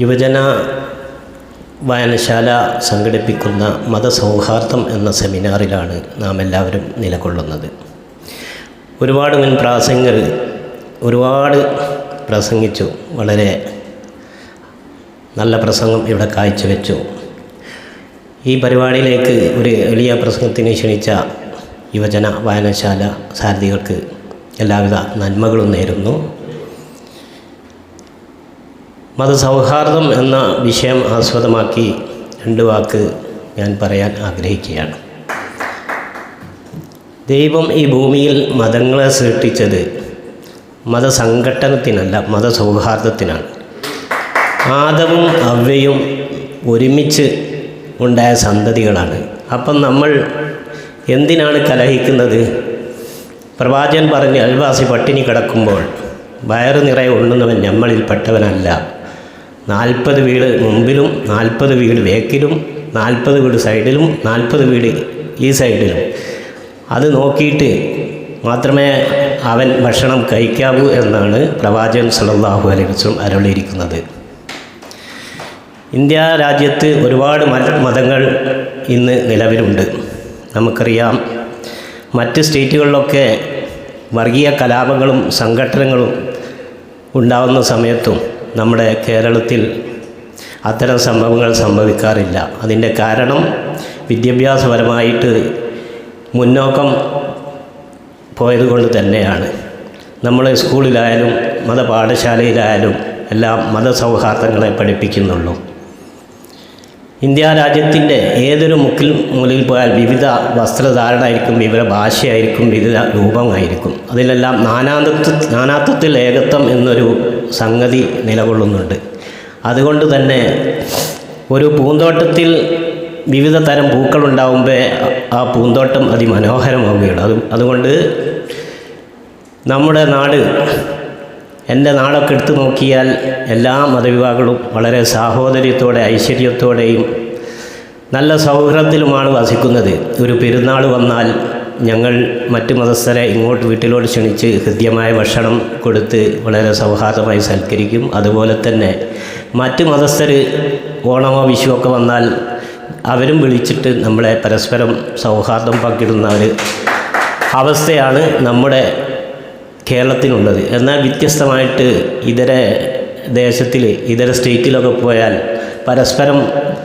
യുവജന വായനശാല സംഘടിപ്പിക്കുന്ന മതസൗഹാർദ്ദം എന്ന സെമിനാറിലാണ് നാം എല്ലാവരും നിലകൊള്ളുന്നത്. ഒരുപാട് മുൻ പ്രാസംഗർ ഒരുപാട് പ്രസംഗിച്ചു. വളരെ നല്ല പ്രസംഗം ഇവിടെ കാഴ്ചവെച്ചു. ഈ പരിപാടിയിലേക്ക് ഒരു എളിയ പ്രസംഗത്തിന് ക്ഷണിച്ച യുവജന വായനശാല സാരഥികൾക്ക് എല്ലാവിധ നന്മകളും നേരുന്നു. മതസൗഹാർദ്ദം എന്ന വിഷയം ആസ്പദമാക്കി രണ്ട് വാക്ക് ഞാൻ പറയാൻ ആഗ്രഹിക്കുകയാണ്. ദൈവം ഈ ഭൂമിയിൽ മതങ്ങളെ സൃഷ്ടിച്ചത് മതസംഘട്ടനത്തിനല്ല മതസൗഹാർദ്ദത്തിനാണ്. ആദവും അവ്വയും ഒരുമിച്ച് ഉണ്ടായ സന്തതികളാണ്. അപ്പം നമ്മൾ എന്തിനാണ് കലഹിക്കുന്നത്? പ്രവാചകൻ പറഞ്ഞ് അൽവാസി പട്ടിണി കിടക്കുമ്പോൾ വയറ് നിറയെ ഉണ്ണുന്നവൻ നമ്മളിൽപ്പെട്ടവനല്ല നാൽപ്പത് വീട് മുമ്പിലും നാൽപ്പത് വീട് വേക്കിലും നാൽപ്പത് വീട് സൈഡിലും നാൽപ്പത് വീട് ഈ സൈഡിലും അത് നോക്കിയിട്ട് മാത്രമേ അവൻ ഭക്ഷണം കഴിക്കാവൂ എന്നാണ് പ്രവാചകൻ സല്ലല്ലാഹു അലൈഹി വസല്ലം അരുളിയിരിക്കുന്നത്. ഇന്ത്യ രാജ്യത്ത് ഒരുപാട് മത മതങ്ങൾ ഇന്ന് നിലവിലുണ്ട്. നമുക്കറിയാം മറ്റ് സ്റ്റേറ്റുകളിലൊക്കെ വർഗീയ കലാപങ്ങളും സംഘടനകളും ഉണ്ടാവുന്ന സമയത്തും നമ്മുടെ കേരളത്തിൽ അത്തരം സംഭവങ്ങൾ സംഭവിക്കാറില്ല. അതിന്റെ കാരണം വിദ്യാഭ്യാസപരമായിട്ട് മുന്നോക്കം പോയതുകൊണ്ട് തന്നെയാണ്. നമ്മൾ സ്കൂളിലായാലും മതപാഠശാലയിലായാലും എല്ലാം മതസൗഹാർദ്ദങ്ങളെ പഠിപ്പിക്കുന്നുള്ളൂ. ഇന്ത്യ രാജ്യത്തിന്റെ ഏതൊരു മുക്കിൽ മൂലയിൽ പോയാൽ വിവിധ വസ്ത്രധാരണമായിരിക്കും വിവിധ ഭാഷയായിരിക്കും വിവിധ രൂപമായിരിക്കും. അതിലെല്ലാം നാനാത്വ നാനാത്വത്തിൽ ഏകത്വം എന്നൊരു സംഗതി നിലകൊള്ളുന്നുണ്ട്. അതുകൊണ്ട് തന്നെ ഒരു പൂന്തോട്ടത്തിൽ വിവിധ തരം പൂക്കളുണ്ടാവുമ്പോൾ ആ പൂന്തോട്ടം അതിമനോഹരമാവുകയാണ് അത് അതുകൊണ്ട് നമ്മുടെ നാട് എന്റെ നാടൊക്കെ എടുത്തു നോക്കിയാൽ എല്ലാ മതവിഭാഗങ്ങളും വളരെ സാഹോദര്യത്തോടെ ഐശ്വര്യത്തോടെയും നല്ല സൗഹൃദത്തിലുമാണ് വസിക്കുന്നത്. ഒരു പെരുന്നാൾ വന്നാൽ ഞങ്ങൾ മറ്റ് മതസ്ഥരെ ഇങ്ങോട്ട് വീട്ടിലോട്ട് ക്ഷണിച്ച് ഹൃദ്യമായ ഭക്ഷണം കൊടുത്ത് വളരെ സൗഹാർദ്ദമായി സൽക്കരിക്കും. അതുപോലെ തന്നെ മറ്റ് മതസ്ഥർ ഓണമോ വിഷുവൊക്കെ വന്നാൽ അവരും വിളിച്ചിട്ട് നമ്മളെ പരസ്പരം സൗഹാർദ്ദം പങ്കിടുന്ന ഒരു അവസ്ഥയാണ് നമ്മുടെ കേരളത്തിനുള്ളത് എന്നാൽ വ്യത്യസ്തമായിട്ട് ഇതര ദേശത്തിൽ ഇതര സ്റ്റേറ്റിലൊക്കെ പോയാൽ പരസ്പരം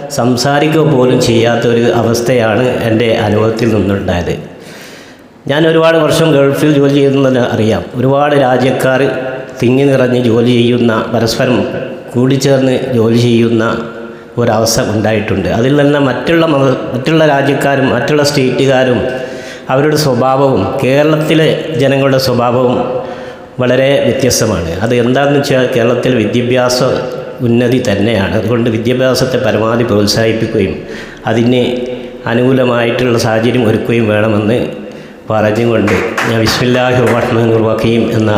സംസാരിക്കുക പോലും ചെയ്യാത്ത ഒരു അവസ്ഥയാണ് എന്റെ അനുഭവത്തിൽ നിന്നുണ്ടായത്. ഞാൻ ഒരുപാട് വർഷം ഗൾഫിൽ ജോലി ചെയ്യുന്നതെന്ന് അറിയാം. ഒരുപാട് രാജ്യക്കാർ തിങ്ങി നിറഞ്ഞ് ജോലി ചെയ്യുന്ന പരസ്പരം കൂടിച്ചേർന്ന് ജോലി ചെയ്യുന്ന ഒരവസ്ഥ ഉണ്ടായിട്ടുണ്ട്. അതിൽ നിന്ന് മറ്റുള്ള മറ്റുള്ള രാജ്യക്കാരും മറ്റുള്ള സ്റ്റേറ്റുകാരും അവരുടെ സ്വഭാവവും കേരളത്തിലെ ജനങ്ങളുടെ സ്വഭാവവും വളരെ വ്യത്യസ്തമാണ്. അത് എന്താണെന്ന് വെച്ചാൽ കേരളത്തിൽ വിദ്യാഭ്യാസ ഉന്നതി തന്നെയാണ്. അതുകൊണ്ട് വിദ്യാഭ്യാസത്തെ പരമാവധി പ്രോത്സാഹിപ്പിക്കുകയും അതിന് അനുകൂലമായിട്ടുള്ള സാഹചര്യം ഒരുക്കുകയും വേണമെന്ന് പറഞ്ഞുകൊണ്ട് ഞാൻ വിസ്മില്ലാഹി റഹ്മാൻ റഹീം എന്ന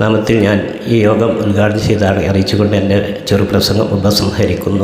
നാമത്തിൽ ഞാൻ ഈ യോഗം ഉദ്ഘാടനം ചെയ്താണ് അറിയിച്ചുകൊണ്ട് എന്റെ ചെറുപ്രസംഗം ഉപസംഹരിക്കുന്നു.